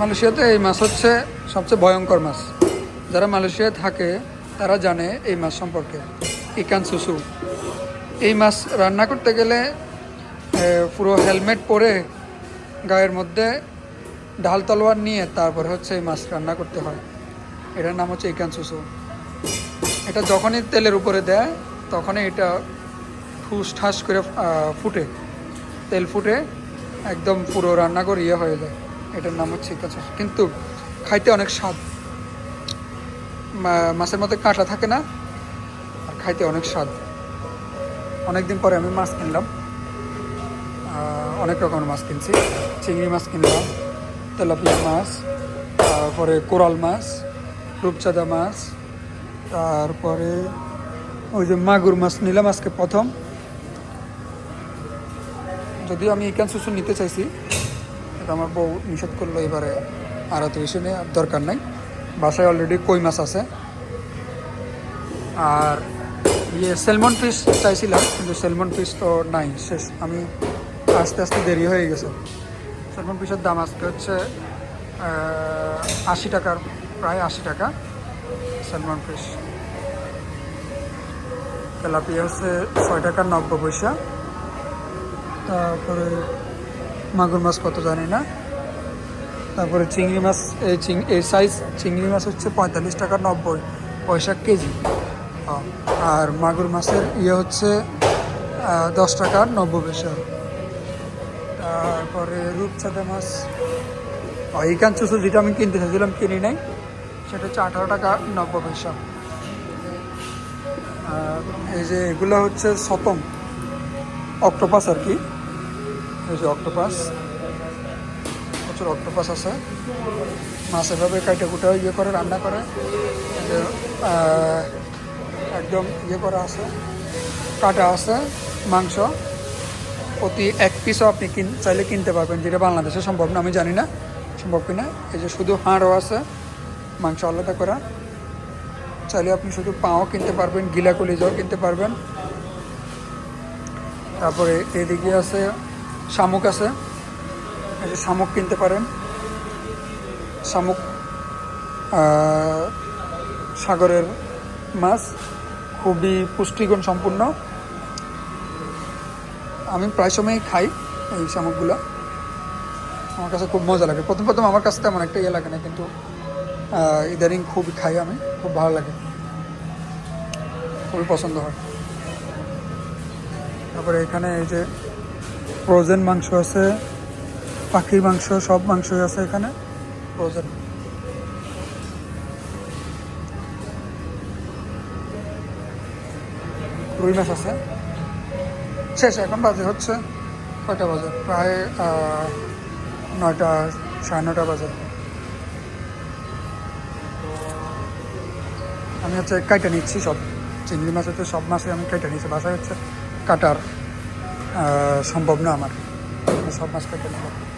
মালয়েশিয়াতে এই মাছ হচ্ছে সবচেয়ে ভয়ঙ্কর মাছ। যারা মালয়েশিয়ায় থাকে, তারা জানে এই মাছ সম্পর্কে। ইকান সুসু। এই মাছ রান্না করতে গেলে পুরো হেলমেট পরে গায়ের মধ্যে ঢাল তলোয়ার নিয়ে তারপরে হচ্ছে এই মাছ রান্না করতে হয়। এটার নাম হচ্ছে ইকান সুসু। এটা যখনই তেলের উপরে দেয়, তখনই এটা ঠুস ঠাস করে ফুটে। তেল ফুটে, একদম পুরো রান্নাঘর ইয়ে হয়ে যায়। এটার নাম হচ্ছে সুসু কিন্তু খাইতে অনেক স্বাদ। মাছের মধ্যে কাঁটা থাকে না, আর খাইতে অনেক স্বাদ। অনেকদিন পরে আমি মাছ কিনলাম। অনেক রকমের মাছ কিনছি। চিংড়ি মাছ কিনলাম, তেলাপিয়া মাছ, তারপরে কোরাল মাছ, রূপচাঁদা মাছ, তারপরে ওই যে মাগুর মাছ নিলাম আজকে প্রথম। যদিও আমি ইকান সুসু নিতে চাইছি এটা আমার বউ নিষেধ করল এবারে আর এত বেশি নেই দরকার নাই। বাসায় অলরেডি কই মাছ আছে। আর ইয়ে সেলমন ফিশ চাইছিলাম, কিন্তু সেলমন ফিশ তো নাই, শেষ। আমি আস্তে আস্তে দেরি হয়ে গেছে। সেলমন ফিশের দাম আজকে হচ্ছে আশি টাকার, প্রায় আশি টাকা সেলমন ফিশ তেলাপিয়া হচ্ছে ছয় টাকার নব্বই পয়সা। তারপরে মাগুর মাছ কত জানি না। তারপরে চিংড়ি মাছ, এই চিং, এই সাইজ চিংড়ি মাছ হচ্ছে পঁয়তাল্লিশ টাকা নব্বই পয়সা কেজি। হ্যাঁ। আর মাগুর মাছের ইয়ে হচ্ছে দশ টাকা নব্বই পয়সা। তারপরে রূপচাঁদা মাছ ইকান চুসু যেটা আমি কিনতে চাইছিলাম, কিনি নাই, সেটা হচ্ছে আঠারো টাকা নব্বই পয়সা। এই যে এগুলো হচ্ছে সতম অক্টোপাস আর কি। এই যে অক্টোপাস। প্রচুর অক্টোপাস আছে। মাছ এভাবে কাইটে কুটে ইয়ে করে, রান্না করে। একদম ইয়ে করা আছে। কাটা আছে, মাংস। প্রতি এক পিসও আপনি কিন, চাইলে কিনতে পারবেন, যেটা বাংলাদেশে সম্ভব না, আমি জানি না। সম্ভব কিনা? এই যে শুধু হাঁড়ও আছে, মাংস আলাদা করা। চাইলে আপনি শুধু পাও কিনতে পারবেন, গিলা কলিজাও কিনতে পারবেন। তারপরে এদিকে আছে শামুক আছে। এই যে শামুক কিনতে পারেন। শামুক সাগরের মাছ। খুবই পুষ্টিগুণ সম্পূর্ণ। আমি প্রায় সময়ই খাই এই শামুকগুলো। আমার কাছে খুব মজা লাগে। প্রথম প্রথম আমার কাছে তেমন একটা ইয়ে লাগে না, কিন্তু ইদানিং খুবই খাই আমি। খুব ভালো লাগে। খুবই পছন্দ হয়। তারপরে এখানে এই যে ফ্রোজেন মাংস আছে, পাখির মাংস, সব মাংসই আছে এখানে ফ্রোজেন রুই মাছ আছে। শেষ, এখন বাজে হচ্ছে কয়টা বাজে? প্রায় নয়টা, সাড়ে নয়টা বাজে। আমি হচ্ছে কাইটা নিচ্ছি সব। চিংড়ি মাছ হচ্ছে সব মাছই আমি কাইটা নিচ্ছি, বাসায় হচ্ছে কাটার। সম্ভব না আমার। আমি সব মাছ নিলাম